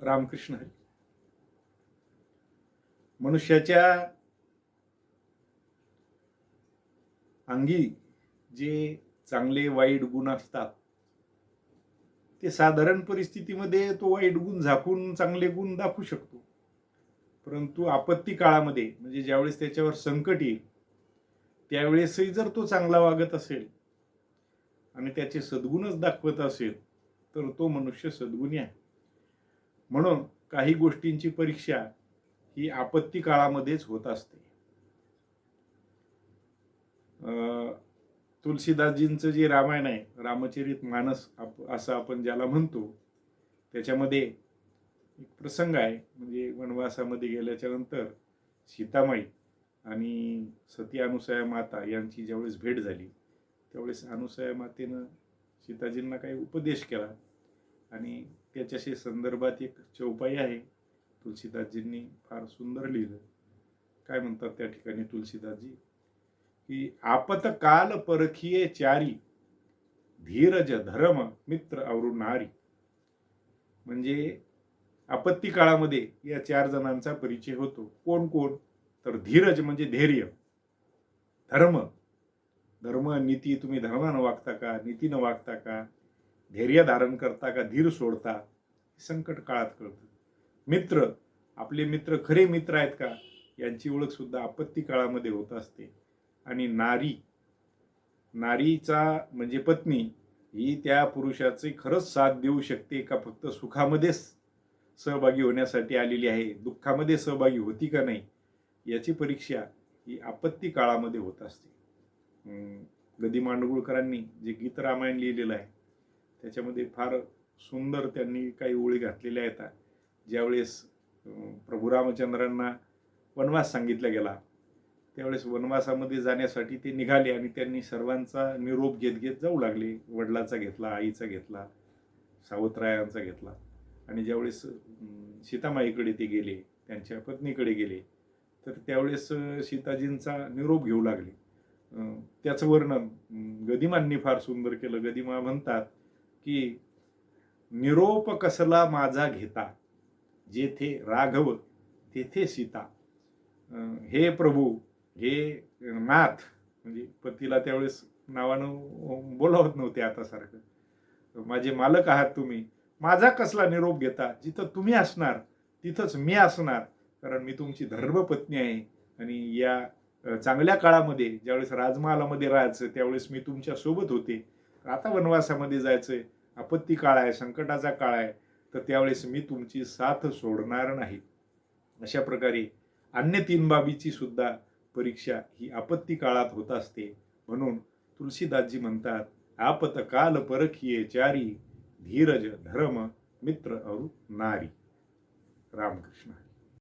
रामकृष्ण हरी. मनुष्याच्या अंगी जे चांगले वाईट गुण असतात ते साधारण परिस्थितीमध्ये तो वाईट गुण झाकून चांगले गुण दाखवू शकतो. परंतु आपत्ती काळामध्ये म्हणजे ज्यावेळेस त्याच्यावर संकट येईल त्यावेळेसही जर तो चांगला वागत असेल आणि त्याचे सद्गुणच दाखवत असेल तर तो मनुष्य सद्गुणी आहे. म्हणून काही गोष्टींची परीक्षा ही आपत्ती काळामध्येच होत असते. अं, तुलसीदासजींचं जे रामायण आहे रामचरित मानस आप असं आपण ज्याला म्हणतो त्याच्यामध्ये एक प्रसंग आहे म्हणजे वनवासामध्ये गेल्याच्यानंतर सीतामाई आणि सती अनुसया माता यांची ज्यावेळेस भेट झाली त्यावेळेस अनुसया मातेनं सीताजींना काही उपदेश केला. आणि त्याच्याशी संदर्भात एक चौपाई आहे. तुलसीदासजींनी फार सुंदर लिहिलं. काय म्हणतात त्या ठिकाणी तुलसीदासजी? की आपतकाल परखिये चारी धीरज धर्म मित्र अवरु नारी. म्हणजे आपत्ती काळामध्ये या चार जणांचा परिचय होतो. कोण कोण? तर धीरज म्हणजे धैर्य. धर्म. धर्म नीती तुम्ही धर्मानं वागता का? नीतीनं वागता का? धैर्य धारण करता का धीर सोडता संकट काळात कळतं. मित्र आपले मित्र खरे मित्र आहेत का यांची ओळख सुद्धा आपत्ती काळामध्ये होत असते. आणि नारी नारीचा म्हणजे पत्नी ही त्या पुरुषाचे खरंच साथ देऊ शकते का फक्त सुखामध्येच सहभागी होण्यासाठी आलेली आहे दुःखामध्ये सहभागी होती का नाही याची परीक्षा ही आपत्ती काळामध्ये होत असते. गदी मांडगुळकरांनी जे गीत रामायण लिहिलेलं आहे त्याच्यामध्ये फार सुंदर त्यांनी काही ओळी घातलेल्या आहेत. ज्यावेळेस प्रभू रामचंद्रांना वनवास सांगितला गेला त्यावेळेस वनवासामध्ये जाण्यासाठी ते निघाले आणि त्यांनी सर्वांचा निरोप घेत घेत जाऊ लागले. वडिलाचा घेतला आईचा घेतला सावतरायांचा घेतला. आणि ज्यावेळेस सीतामाईकडे ते गेले त्यांच्या पत्नीकडे गेले तर त्यावेळेस सीताजींचा निरोप घेऊ लागले. त्याचं वर्णन गदिमांनी फार सुंदर केलं. गदिमा म्हणतात की निरोप कसला माझा घेता जेथे राघव तेथे सीता. हे प्रभू हे नाथ म्हणजे पतीला त्यावेळेस नावानं बोलावत नव्हते आता सारखं. माझे मालक आहात तुम्ही. माझा कसला निरोप घेता? जिथं तुम्ही असणार तिथंच मी असणार. कारण मी तुमची धर्मपत्नी आहे. आणि या चांगल्या काळामध्ये ज्यावेळेस राजमहालामध्ये राहायचं त्यावेळेस मी तुमच्यासोबत होते. आता वनवासामध्ये जायचं आहे आपत्ती काळ आहे संकटाचा काळ आहे. तर त्यावेळेस मी तुमची साथ सोडणार नाही. अशा प्रकारे अन्य तीन बाबीची सुद्धा परीक्षा ही आपत्ती काळात होत असते. म्हणून तुलसीदासजी म्हणतात आपत काल परखिये चारी धीरज धर्म मित्र अरु नारी. रामकृष्ण